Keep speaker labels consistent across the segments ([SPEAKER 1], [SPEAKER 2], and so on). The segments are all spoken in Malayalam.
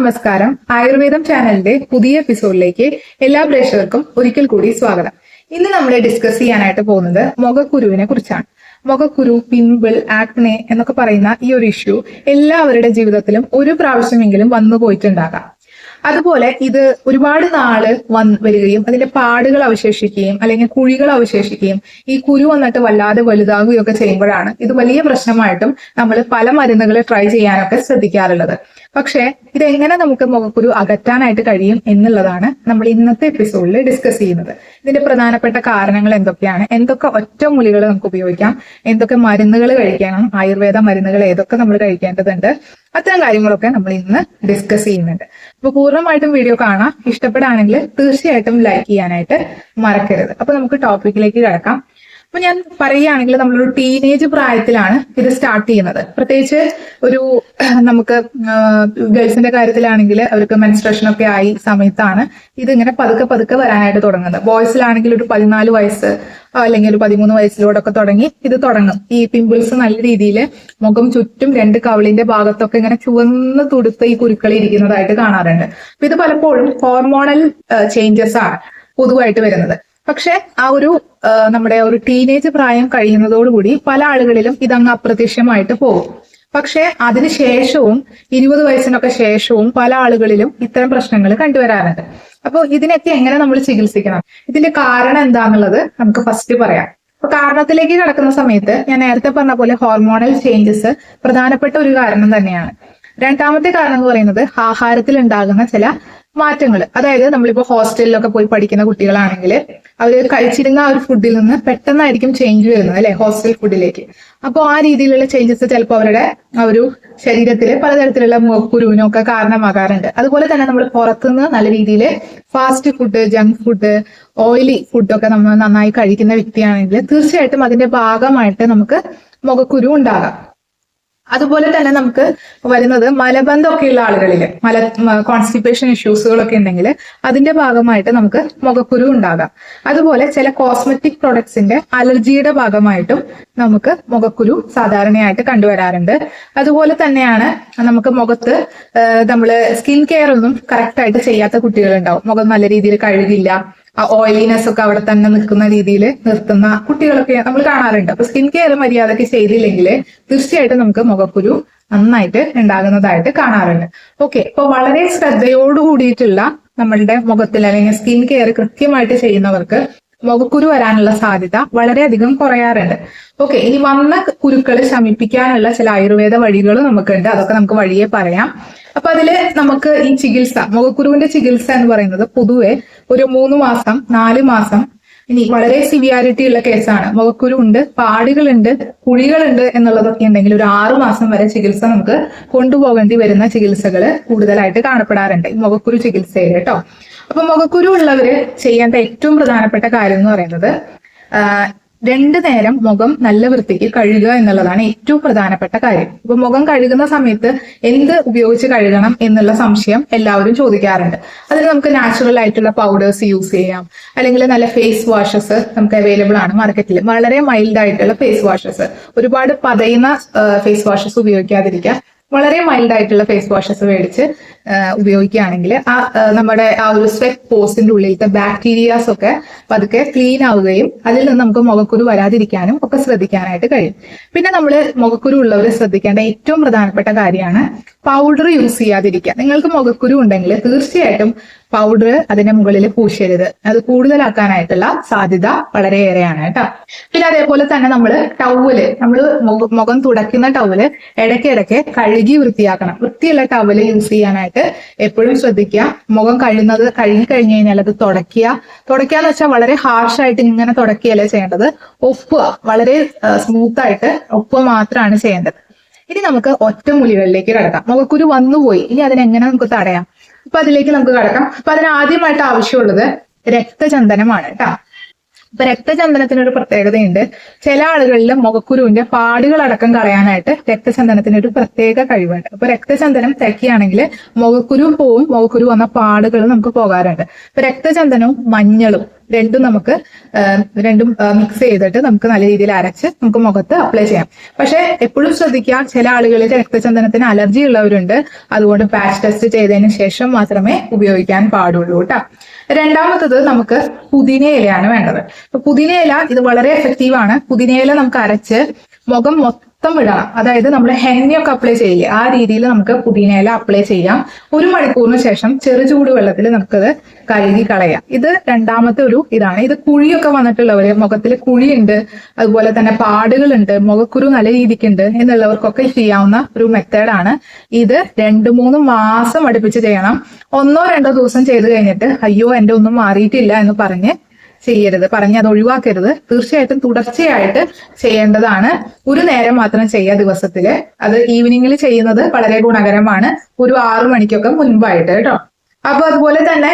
[SPEAKER 1] നമസ്കാരം. ആയുർവേദം ചാനലിന്റെ പുതിയ എപ്പിസോഡിലേക്ക് എല്ലാ പ്രേക്ഷകർക്കും ഒരിക്കൽ കൂടി സ്വാഗതം. ഇന്ന് നമ്മൾ ഡിസ്കസ് ചെയ്യാനായിട്ട് പോകുന്നത് മുഖക്കുരുവിനെ കുറിച്ചാണ്. മുഖക്കുരു പിമ്പിൾ ആക്നെ എന്നൊക്കെ പറയുന്ന ഈ ഒരു ഇഷ്യൂ എല്ലാവരുടെ ജീവിതത്തിലും ഒരു പ്രാവശ്യമെങ്കിലും വന്നു പോയിട്ടുണ്ടാകാം. അതുപോലെ ഇത് ഒരുപാട് നാൾ വന്ന് വരികയും അതിന്റെ പാടുകൾ അവശേഷിക്കുകയും അല്ലെങ്കിൽ കുഴികൾ അവശേഷിക്കുകയും ഈ കുരു വന്നിട്ട് വല്ലാതെ വലുതാകുകയും ഒക്കെ ചെയ്യുമ്പോഴാണ് ഇത് വലിയ പ്രശ്നമായിട്ടും നമ്മൾ പല മരുന്നുകൾ ട്രൈ ചെയ്യാനൊക്കെ ശ്രദ്ധിക്കാറുള്ളത്. പക്ഷേ ഇതെങ്ങനെ നമുക്ക് മുഖക്കുരു അകറ്റാനായിട്ട് കഴിയും എന്നുള്ളതാണ് നമ്മൾ ഇന്നത്തെ എപ്പിസോഡിൽ ഡിസ്കസ് ചെയ്യുന്നത്. ഇതിന്റെ പ്രധാനപ്പെട്ട കാരണങ്ങൾ എന്തൊക്കെയാണ്? എന്തൊക്കെ ഒറ്റ ഒറ്റമൂലികൾ നമുക്ക് ഉപയോഗിക്കാം? എന്തൊക്കെ മരുന്നുകൾ കഴിക്കണം? ആയുർവേദ മരുന്നുകൾ ഏതൊക്കെ നമ്മൾ കഴിക്കേണ്ടതുണ്ട്? അത്തരം കാര്യങ്ങളൊക്കെ നമ്മൾ ഇന്ന് ഡിസ്കസ് ചെയ്യുന്നുണ്ട്. അപ്പൊ പൂർണമായിട്ടും വീഡിയോ കാണാം. ഇഷ്ടപ്പെടുകയാണെങ്കിൽ തീർച്ചയായിട്ടും ലൈക്ക് ചെയ്യാനായിട്ട് മറക്കരുത്. അപ്പൊ നമുക്ക് ടോപ്പിക്കിലേക്ക് കിടക്കാം. അപ്പൊ ഞാൻ പറയുകയാണെങ്കിൽ നമ്മളൊരു ടീനേജ് പ്രായത്തിലാണ് ഇത് സ്റ്റാർട്ട് ചെയ്യുന്നത്. പ്രത്യേകിച്ച് ഒരു നമുക്ക് ഗേൾസിന്റെ കാര്യത്തിലാണെങ്കിൽ അവർക്ക് മെൻസ്ട്രേഷൻ ഒക്കെ ആയി സമയത്താണ് ഇതിങ്ങനെ പതുക്കെ പതുക്കെ വരാനായിട്ട് തുടങ്ങുന്നത്. ബോയ്സിലാണെങ്കിൽ ഒരു പതിനാല് വയസ്സ് അല്ലെങ്കിൽ ഒരു പതിമൂന്ന് വയസ്സിലൂടെയൊക്കെ തുടങ്ങി ഇത് തുടങ്ങും. ഈ പിമ്പിൾസ് നല്ല രീതിയിൽ മുഖം ചുറ്റും രണ്ട് കവളിന്റെ ഭാഗത്തൊക്കെ ഇങ്ങനെ ചുവന്ന് തുടുത്ത് ഈ കുരുക്കൾ ഇരിക്കുന്നതായിട്ട് കാണാറുണ്ട്. അപ്പൊ ഇത് പലപ്പോഴും ഹോർമോണൽ ചേഞ്ചസ് ആണ് പൊതുവായിട്ട് വരുന്നത്. പക്ഷെ ആ ഒരു നമ്മുടെ ഒരു ടീനേജ് പ്രായം കഴിയുന്നതോടുകൂടി പല ആളുകളിലും ഇതങ്ങ് അപ്രത്യക്ഷമായിട്ട് പോകും. പക്ഷെ അതിന് ശേഷവും ഇരുപത് വയസ്സിനൊക്കെ ശേഷവും പല ആളുകളിലും ഇത്തരം പ്രശ്നങ്ങൾ കണ്ടുവരാറുണ്ട്. അപ്പോൾ ഇതിനൊക്കെ എങ്ങനെ നമ്മൾ ചികിത്സിക്കണം? ഇതിന്റെ കാരണം എന്താന്നുള്ളത് നമുക്ക് ഫസ്റ്റ് പറയാം. അപ്പൊ കാരണത്തിലേക്ക് കടക്കുന്ന സമയത്ത് ഞാൻ നേരത്തെ പറഞ്ഞ പോലെ ഹോർമോണൽ ചേഞ്ചസ് പ്രധാനപ്പെട്ട ഒരു കാരണം തന്നെയാണ്. രണ്ടാമത്തെ കാരണം എന്ന് പറയുന്നത് ആഹാരത്തിൽ ഉണ്ടാകുന്ന ചില മാറ്റങ്ങൾ അതായത് നമ്മളിപ്പോ ഹോസ്റ്റലിലൊക്കെ പോയി പഠിക്കുന്ന കുട്ടികളാണെങ്കിൽ അവർ കഴിച്ചിരുന്ന ആ ഒരു ഫുഡിൽ നിന്ന് പെട്ടെന്നായിരിക്കും ചേഞ്ച് വരുന്നത് അല്ലെ? ഹോസ്റ്റൽ ഫുഡിലേക്ക് അപ്പോൾ ആ രീതിയിലുള്ള ചേഞ്ചസ് ചിലപ്പോൾ അവരുടെ ആ ഒരു ശരീരത്തിൽ പലതരത്തിലുള്ള മുഖക്കുരുവിനൊക്കെ കാരണമാകാറുണ്ട്. അതുപോലെ തന്നെ നമ്മൾ പുറത്തുനിന്ന് നല്ല രീതിയിൽ fast food junk food oily ഫുഡൊക്കെ നമ്മൾ നന്നായി കഴിക്കുന്ന വ്യക്തിയാണെങ്കിൽ തീർച്ചയായിട്ടും അതിന്റെ ഭാഗമായിട്ട് നമുക്ക് മുഖക്കുരു ഉണ്ടാകാം. അതുപോലെ തന്നെ നമുക്ക് വരുന്നത് മലബന്ധമൊക്കെയുള്ള ആളുകളിൽ മല കോൺസ്റ്റിപ്പേഷൻ ഇഷ്യൂസുകളൊക്കെ ഉണ്ടെങ്കിൽ അതിന്റെ ഭാഗമായിട്ട് നമുക്ക് മുഖക്കുരു ഉണ്ടാകാം. അതുപോലെ ചില കോസ്മെറ്റിക് പ്രൊഡക്ട്സിന്റെ അലർജിയുടെ ഭാഗമായിട്ടും നമുക്ക് മുഖക്കുരു സാധാരണയായിട്ട് കണ്ടുവരാറുണ്ട്. അതുപോലെ തന്നെയാണ് നമുക്ക് മുഖത്ത് നമ്മൾ സ്കിൻ കെയർ ഒന്നും കറക്റ്റ് ആയിട്ട് ചെയ്യാത്ത കുട്ടികളുണ്ടാവും. മുഖം നല്ല രീതിയിൽ കഴുകില്ല. ഓയിലിനെസ് ഒക്കെ അവിടെ തന്നെ നിൽക്കുന്ന രീതിയിൽ നിർത്തുന്ന കുട്ടികളൊക്കെ നമ്മൾ കാണാറുണ്ട്. അപ്പൊ സ്കിൻ കെയർ മര്യാദയ്ക്ക് ചെയ്തില്ലെങ്കിൽ തീർച്ചയായിട്ടും നമുക്ക് മുഖക്കുരു നന്നായിട്ട് ഉണ്ടാകുന്നതായിട്ട് കാണാറുണ്ട്. ഓക്കെ ഇപ്പൊ വളരെ ശ്രദ്ധയോടു കൂടിയിട്ടുള്ള നമ്മളുടെ മുഖത്തിൽ അല്ലെങ്കിൽ സ്കിൻ കെയർ കൃത്യമായിട്ട് ചെയ്യുന്നവർക്ക് മുഖക്കുരു വരാനുള്ള സാധ്യത വളരെയധികം കുറയാറുണ്ട്. ഓക്കെ ഇനി വന്ന കുരുക്കൾ ശമിപ്പിക്കാനുള്ള ചില ആയുർവേദ വഴികൾ നമുക്കുണ്ട്. അതൊക്കെ നമുക്ക് വഴിയെ പറയാം. അപ്പൊ അതിൽ നമുക്ക് ഈ ചികിത്സ മുഖക്കുരുവിന്റെ ചികിത്സ എന്ന് പറയുന്നത് പൊതുവെ ഒരു മൂന്ന് മാസം നാല് മാസം ഇനി വളരെ സിവിയാരിറ്റി ഉള്ള കേസാണ് മുഖക്കുരു ഉണ്ട് പാടുകളുണ്ട് കുഴികളുണ്ട് എന്നുള്ളതൊക്കെ ഉണ്ടെങ്കിൽ ഒരു ആറു മാസം വരെ ചികിത്സ നമുക്ക് കൊണ്ടുപോകേണ്ടി വരുന്ന ചികിത്സകൾ കൂടുതലായിട്ട് കാണപ്പെടാറുണ്ട്. ഈ മുഖക്കുരു ചികിത്സയിൽ കേട്ടോ. അപ്പൊ മുഖക്കുരു ഉള്ളവര് ചെയ്യേണ്ട ഏറ്റവും പ്രധാനപ്പെട്ട കാര്യം എന്ന് പറയുന്നത് രണ്ടു നേരം മുഖം നല്ല വൃത്തിക്ക് കഴുകുക എന്നുള്ളതാണ് ഏറ്റവും പ്രധാനപ്പെട്ട കാര്യം. ഇപ്പൊ മുഖം കഴുകുന്ന സമയത്ത് എന്ത് ഉപയോഗിച്ച് കഴുകണം എന്നുള്ള സംശയം എല്ലാവരും ചോദിക്കാറുണ്ട്. അതിന് നമുക്ക് നാച്ചുറൽ ആയിട്ടുള്ള പൗഡേഴ്സ് യൂസ് ചെയ്യാം. അല്ലെങ്കിൽ നല്ല ഫേസ് വാഷസ് നമുക്ക് അവൈലബിൾ ആണ് മാർക്കറ്റിൽ വളരെ മൈൽഡ് ആയിട്ടുള്ള ഫേസ് വാഷസ് ഒരുപാട് പതയുന്ന ഫേസ് വാഷസ് ഉപയോഗിക്കാതിരിക്കുക. വളരെ മൈൽഡ് ആയിട്ടുള്ള ഫേസ് വാഷസ് മേടിച്ച് ഉപയോഗിക്കുകയാണെങ്കിൽ ആ നമ്മുടെ ആ ഒരു സ്വെറ്റ് പോസിന്റെ ഉള്ളിലത്തെ ബാക്ടീരിയാസ് ഒക്കെ പതുക്കെ ക്ലീൻ ആവുകയും അതിൽ നിന്ന് നമുക്ക് മുഖക്കുരു വരാതിരിക്കാനും ഒക്കെ ശ്രദ്ധിക്കാനായിട്ട് കഴിയും. പിന്നെ നമ്മൾ മുഖക്കുരു ഉള്ളവർ ശ്രദ്ധിക്കേണ്ട ഏറ്റവും പ്രധാനപ്പെട്ട കാര്യമാണ് പൗഡർ യൂസ് ചെയ്യാതിരിക്കുക. നിങ്ങൾക്ക് മുഖക്കുരു ഉണ്ടെങ്കിൽ തീർച്ചയായിട്ടും പൗഡർ അതിന്റെ മുകളിൽ പൂശരുത്. അത് കൂടുതലാക്കാനായിട്ടുള്ള സാധ്യത വളരെയേറെയാണ് കേട്ടോ. പിന്നെ അതേപോലെ തന്നെ നമ്മൾ ടവൽ നമ്മൾ മുഖം തുടയ്ക്കുന്ന ടവൽ ഇടയ്ക്കിടയ്ക്ക് കഴുകി വൃത്തിയാക്കണം. വൃത്തിയുള്ള ടവൽ യൂസ് ചെയ്യാനായിട്ട് എപ്പോഴും ശ്രദ്ധിക്കുക. മുഖം കഴുകുന്നത് കഴുകി കഴിഞ്ഞു കഴിഞ്ഞാൽ അത് തുടയ്ക്കുക. തുടയ്ക്കുക എന്ന് വെച്ചാൽ വളരെ ഹാർഷായിട്ട് ഇങ്ങനെ തുടക്കുകയല്ലേ ചെയ്യേണ്ടത്? ഒപ്പുക വളരെ സ്മൂത്ത് ആയിട്ട് ഒപ്പുക മാത്രമാണ് ചെയ്യേണ്ടത്. ഇനി നമുക്ക് ഒറ്റമൂലികളിലേക്ക് കിടക്കാം. മുഖക്കുരു വന്നുപോയി. ഇനി അതിനെങ്ങനെ നമുക്ക് തടയാം? അപ്പൊ അതിലേക്ക് നമുക്ക് കടക്കാം. അപ്പൊ അതിന് ആദ്യമായിട്ട് ആവശ്യമുള്ളത് രക്തചന്ദനമാണ് കേട്ടോ. ഇപ്പൊ രക്തചന്ദനത്തിന് ഒരു പ്രത്യേകതയുണ്ട്. ചില ആളുകളിൽ മുഖക്കുരുവിന്റെ പാടുകൾ അടക്കം കളയാനായിട്ട് രക്തചന്ദനത്തിന് ഒരു പ്രത്യേക കഴിവുണ്ട്. അപ്പൊ രക്തചന്ദനം തേക്കുകയാണെങ്കിൽ മുഖക്കുരുവും പോവും മുഖക്കുരു വന്ന പാടുകൾ നമുക്ക് പോകാറുണ്ട്. ഇപ്പൊ രക്തചന്ദനവും മഞ്ഞളും രണ്ടും നമുക്ക് രണ്ടും മിക്സ് ചെയ്തിട്ട് നമുക്ക് നല്ല രീതിയിൽ അരച്ച് നമുക്ക് മുഖത്ത് അപ്ലൈ ചെയ്യാം. പക്ഷെ എപ്പോഴും ശ്രദ്ധിക്കുക ചില ആളുകളിൽ രക്തചന്ദനത്തിന് അലർജി ഉള്ളവരുണ്ട്. അതുകൊണ്ട് പാച്ച് ടെസ്റ്റ് ചെയ്തതിന് ശേഷം മാത്രമേ ഉപയോഗിക്കാൻ പാടുള്ളൂ കേട്ടോ. രണ്ടാമത്തത് നമുക്ക് പുതിന ഇലയാണ് വേണ്ടത്. അപ്പൊ ഇല ഇത് വളരെ എഫക്റ്റീവ് ആണ്. പുതിന ഇല നമുക്ക് അരച്ച് മുഖം വിടണം. അതായത് നമ്മൾ ഹെന്നയൊക്കെ അപ്ലൈ ചെയ്യില്ലേ ആ രീതിയിൽ നമുക്ക് പുതിനയില അപ്ലൈ ചെയ്യാം. ഒരു മണിക്കൂറിന് ശേഷം ചെറു ചൂട് വെള്ളത്തിൽ നമുക്കത് കഴുകി കളയാം. ഇത് രണ്ടാമത്തെ ഒരു ഇതാണ്. ഇത് കുഴിയൊക്കെ വന്നിട്ടുള്ളവര് മുഖത്തിൽ കുഴിയുണ്ട് അതുപോലെ തന്നെ പാടുകളുണ്ട് മുഖക്കുരു നല്ല രീതിക്കുണ്ട് എന്നുള്ളവർക്കൊക്കെ ചെയ്യാവുന്ന ഒരു മെത്തേഡാണ് ഇത് രണ്ട് മൂന്ന് മാസം അടുപ്പിച്ച് ചെയ്യണം. ഒന്നോ രണ്ടോ ദിവസം ചെയ്ത് കഴിഞ്ഞിട്ട് അയ്യോ എന്റെ ഒന്നും മാറിയിട്ടില്ല എന്ന് പറഞ്ഞ് ചെയ്യരുത്. പറഞ്ഞ് അത് ഒഴിവാക്കരുത്. തീർച്ചയായിട്ടും തുടർച്ചയായിട്ട് ചെയ്യേണ്ടതാണ്. ഒരു നേരം മാത്രം ചെയ്യുക ദിവസത്തിൽ. അത് ഈവനിങ്ങിൽ ചെയ്യുന്നത് വളരെ ഗുണകരമാണ്. ഒരു ആറു മണിക്കൊക്കെ മുൻപായിട്ട് കേട്ടോ. അപ്പൊ അതുപോലെ തന്നെ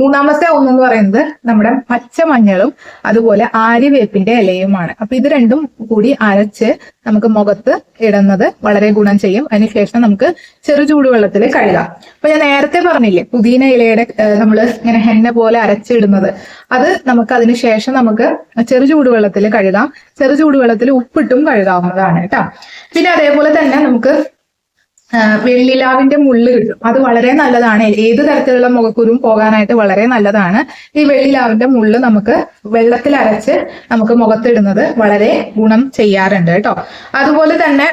[SPEAKER 1] മൂന്നാമത്തെ ഒന്നെന്ന് പറയുന്നത് നമ്മുടെ പച്ചമഞ്ഞളും അതുപോലെ ആര്യവേപ്പിന്റെ ഇലയുമാണ്. അപ്പൊ ഇത് രണ്ടും കൂടി അരച്ച് നമുക്ക് മുഖത്ത് ഇടുന്നത് വളരെ ഗുണം ചെയ്യും. അതിനുശേഷം നമുക്ക് ചെറു ചൂടുവെള്ളത്തിൽ കഴുകാം. അപ്പൊ ഞാൻ നേരത്തെ പറഞ്ഞില്ലേ പുതിന ഇലയുടെ നമ്മൾ ഇങ്ങനെ ഹെന്ന പോലെ അരച്ചിടുന്നത്. അത് നമുക്ക് അതിന് ശേഷം നമുക്ക് ചെറു ചൂടുവെള്ളത്തിൽ കഴുകാം. ചെറു ചൂടുവെള്ളത്തിൽ ഉപ്പിട്ടും കഴുകാവുന്നതാണ് കേട്ടോ. പിന്നെ അതേപോലെ തന്നെ നമുക്ക് വെള്ളിലാവിന്റെ മുള്ള് കിട്ടും. അത് വളരെ നല്ലതാണ്. ഏത് തരത്തിലുള്ള മുഖക്കുരും പോകാനായിട്ട് വളരെ നല്ലതാണ്. ഈ വെള്ളിലാവിന്റെ മുള്ള് നമുക്ക് വെള്ളത്തിൽ അരച്ച് നമുക്ക് മുഖത്തിടുന്നത് വളരെ ഗുണം ചെയ്യാറുണ്ട് കേട്ടോ. അതുപോലെ തന്നെ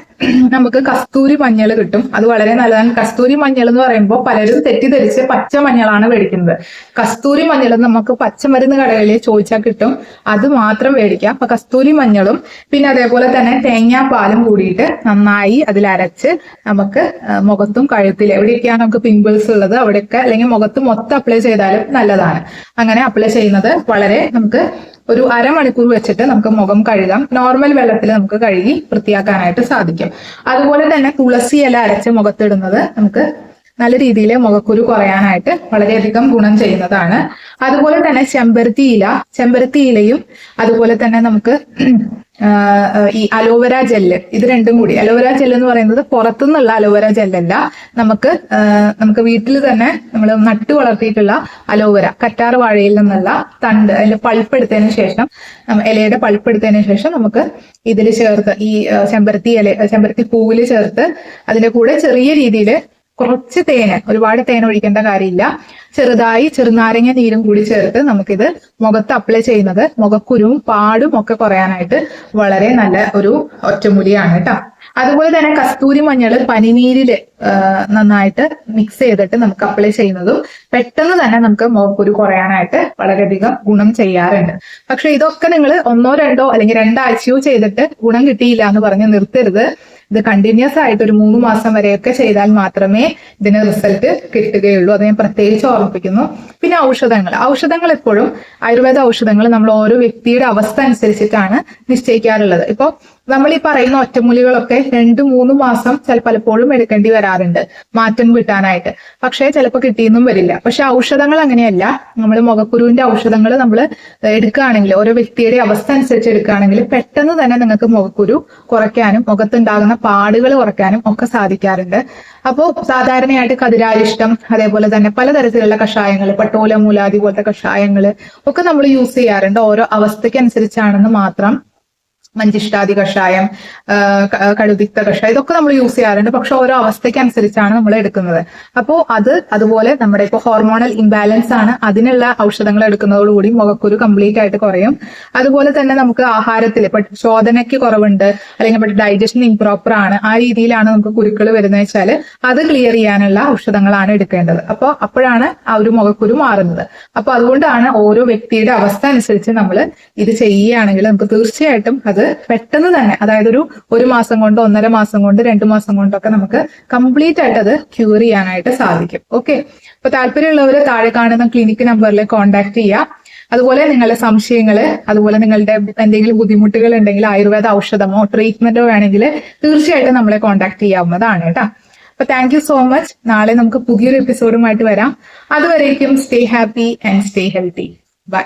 [SPEAKER 1] നമുക്ക് കസ്തൂരി മഞ്ഞൾ കിട്ടും. അത് വളരെ നല്ലതാണ്. കസ്തൂരി മഞ്ഞൾ എന്ന് പറയുമ്പോൾ പലരും തെറ്റിദ്ധരിച്ച് പച്ച മഞ്ഞളാണ് മേടിക്കുന്നത്. കസ്തൂരി മഞ്ഞൾ നമുക്ക് പച്ചമരുന്ന് കടകളിൽ ചോദിച്ചാൽ കിട്ടും. അത് മാത്രം മേടിക്കാം. അപ്പൊ കസ്തൂരി മഞ്ഞളും പിന്നെ അതേപോലെ തന്നെ തേങ്ങാപ്പാലും കൂടിയിട്ട് നന്നായി അതിൽ അരച്ച് നമുക്ക് മുഖത്തും കഴുത്തിൽ എവിടെയൊക്കെയാണ് നമുക്ക് പിമ്പിൾസ് ഉള്ളത് അവിടെയൊക്കെ അല്ലെങ്കിൽ മുഖത്ത് മൊത്തം അപ്ലൈ ചെയ്താലും നല്ലതാണ്. അങ്ങനെ അപ്ലൈ ചെയ്യുന്നത് വളരെ നമുക്ക് ഒരു അരമണിക്കൂർ വെച്ചിട്ട് നമുക്ക് മുഖം കഴുകാം. നോർമൽ വെള്ളത്തിൽ നമുക്ക് കഴുകി വൃത്തിയാക്കാനായിട്ട് സാധിക്കും. അതുപോലെ തന്നെ തുളസി ഇല അരച്ച് മുഖത്തിടുന്നത് നമുക്ക് നല്ല രീതിയിൽ മുഖക്കുരു കുറയാനായിട്ട് വളരെയധികം ഗുണം ചെയ്യുന്നതാണ്. അതുപോലെ തന്നെ ചെമ്പരത്തി ഇല ചെമ്പരത്തി ഇലയും അതുപോലെ തന്നെ നമുക്ക് ഈ അലോവേര ജെല്ല് ഇത് രണ്ടും കൂടി. അലോവേര ജെല്ല് എന്ന് പറയുന്നത് പുറത്തുനിന്നുള്ള അലോവേര ജെല്ലല്ല. നമുക്ക് നമുക്ക് വീട്ടിൽ തന്നെ നമ്മൾ നട്ടു വളർത്തിയിട്ടുള്ള അലോവേര കറ്റാർ വാഴയിൽ നിന്നുള്ള തണ്ട് അതിന്റെ പൾപ്പ് എടുത്തതിന് ശേഷം ഇലയുടെ പൾപ്പ് എടുത്തതിന് ശേഷം നമുക്ക് ഇതിൽ ചേർത്ത് ഈ ചെമ്പരത്തി ഇല ചെമ്പരത്തി പൂവിൽ ചേർത്ത് അതിന്റെ കൂടെ ചെറിയ രീതിയിൽ കുറച്ച് തേന് ഒരുപാട് തേൻ ഒഴിക്കേണ്ട കാര്യമില്ല. ചെറുതായി ചെറുനാരങ്ങ നീരും കൂടി ചേർത്ത് നമുക്കിത് മുഖത്ത് അപ്ലൈ ചെയ്യുന്നത്. മുഖക്കുരുവും പാടും ഒക്കെ കുറയാനായിട്ട് വളരെ നല്ല ഒരു ഒറ്റമൂലിയാണ് കേട്ടോ അതുപോലെ തന്നെ കസ്തൂരി മഞ്ഞൾ പനിനീരിൽ ആ, നന്നായിട്ട് മിക്സ് ചെയ്തിട്ട് നമുക്ക് അപ്ലൈ ചെയ്യുന്നതും പെട്ടെന്ന് തന്നെ നമുക്ക് മുഖക്കുരു കുറയാനായിട്ട് വളരെയധികം ഗുണം ചെയ്യാറുണ്ട്. പക്ഷെ ഇതൊക്കെ നിങ്ങൾ ഒന്നോ രണ്ടോ അല്ലെങ്കിൽ രണ്ടാഴ്ചയോ ചെയ്തിട്ട് ഗുണം കിട്ടിയില്ല എന്ന് പറഞ്ഞ് നിർത്തരുത്. ഇത് കണ്ടിന്യൂസ് ആയിട്ട് ഒരു മൂന്ന് മാസം വരെയൊക്കെ ചെയ്താൽ മാത്രമേ ഇതിന് റിസൾട്ട് കിട്ടുകയുള്ളൂ. അത് ഞാൻ പ്രത്യേകിച്ച് ഓർമ്മിപ്പിക്കുന്നു. പിന്നെ ഔഷധങ്ങൾ. ഔഷധങ്ങൾ എപ്പോഴും ആയുർവേദ ഔഷധങ്ങൾ നമ്മൾ ഓരോ വ്യക്തിയുടെ അവസ്ഥ അനുസരിച്ചിട്ടാണ് നിശ്ചയിക്കാറുള്ളത്. ഇപ്പോൾ നമ്മൾ ഈ പറയുന്ന ഒറ്റമൂലികളൊക്കെ രണ്ട് മൂന്ന് മാസം ചില പലപ്പോഴും എടുക്കേണ്ടി വരാറുണ്ട്. മാറ്റം കിട്ടാനായിട്ട്. പക്ഷേ ചിലപ്പോൾ കിട്ടിയെന്നും വരില്ല. പക്ഷെ ഔഷധങ്ങൾ അങ്ങനെയല്ല. നമ്മൾ മുഖക്കുരുവിന്റെ ഔഷധങ്ങൾ നമ്മൾ എടുക്കുകയാണെങ്കിൽ ഓരോ വ്യക്തിയുടെ അവസ്ഥ അനുസരിച്ച് എടുക്കുകയാണെങ്കിൽ പെട്ടെന്ന് തന്നെ നിങ്ങൾക്ക് മുഖക്കുരു കുറയ്ക്കാനും മുഖത്തുണ്ടാകുന്ന പാടുകൾ കുറയ്ക്കാനും ഒക്കെ സാധിക്കാറുണ്ട്. അപ്പോൾ സാധാരണയായിട്ട് കതിരാരിഷ്ടം അതേപോലെ തന്നെ പലതരത്തിലുള്ള കഷായങ്ങൾ പട്ടോല മൂലാദി പോലത്തെ കഷായങ്ങൾ ഒക്കെ നമ്മൾ യൂസ് ചെയ്യാറുണ്ട്. ഓരോ അവസ്ഥയ്ക്ക് അനുസരിച്ചാണെന്ന് മാത്രം മഞ്ചിഷ്ടാദി കഷായം കഴുതിത്ത കഷായം ഇതൊക്കെ നമ്മൾ യൂസ് ചെയ്യാറുണ്ട്. പക്ഷെ ഓരോ അവസ്ഥയ്ക്ക് അനുസരിച്ചാണ് നമ്മൾ എടുക്കുന്നത്. അപ്പോൾ അത് അതുപോലെ നമ്മുടെ ഇപ്പോൾ ഹോർമോണൽ ഇംബാലൻസ് ആണ് അതിനുള്ള ഔഷധങ്ങൾ എടുക്കുന്നതോടുകൂടി മുഖക്കുരു കംപ്ലീറ്റ് ആയിട്ട് കുറയും. അതുപോലെ തന്നെ നമുക്ക് ആഹാരത്തിൽ ഇപ്പൊ ശോധനയ്ക്ക് കുറവുണ്ട് അല്ലെങ്കിൽ ഇപ്പോൾ ഡൈജഷൻ ഇംപ്രോപ്പർ ആണ് ആ രീതിയിലാണ് നമുക്ക് കുരുക്കൾ വരുന്നത് വെച്ചാൽ അത് ക്ലിയർ ചെയ്യാനുള്ള ഔഷധങ്ങളാണ് എടുക്കേണ്ടത്. അപ്പോൾ അപ്പോഴാണ് ആ ഒരു മുഖക്കുരു മാറുന്നത്. അപ്പോൾ അതുകൊണ്ടാണ് ഓരോ വ്യക്തിയുടെ അവസ്ഥ അനുസരിച്ച് നമ്മൾ ഇത് ചെയ്യുകയാണെങ്കിൽ നമുക്ക് തീർച്ചയായിട്ടും അത് പെട്ടെന്ന് തന്നെ അതായത് ഒരു ഒരു മാസം കൊണ്ട് ഒന്നര മാസം കൊണ്ട് രണ്ടു മാസം കൊണ്ടൊക്കെ നമുക്ക് കംപ്ലീറ്റ് ആയിട്ട് അത് ക്യൂർ ചെയ്യാനായിട്ട് സാധിക്കും. ഓക്കെ അപ്പൊ താല്പര്യമുള്ളവർ താഴെ കാണുന്ന ക്ലിനിക് നമ്പറിൽ കോൺടാക്ട് ചെയ്യുക അതുപോലെ നിങ്ങളുടെ സംശയങ്ങൾ അതുപോലെ നിങ്ങളുടെ എന്തെങ്കിലും ബുദ്ധിമുട്ടുകൾ ഉണ്ടെങ്കിൽ ആയുർവേദ ഔഷധമോ ട്രീറ്റ്മെന്റോ വേണമെങ്കിൽ തീർച്ചയായിട്ടും നമ്മളെ കോൺടാക്ട് ചെയ്യാവുന്നതാണ് കേട്ടോ. അപ്പൊ താങ്ക് യു സോ മച്ച് നാളെ നമുക്ക് പുതിയൊരു എപ്പിസോഡുമായിട്ട് വരാം. അതുവരേക്കും stay happy and stay healthy bye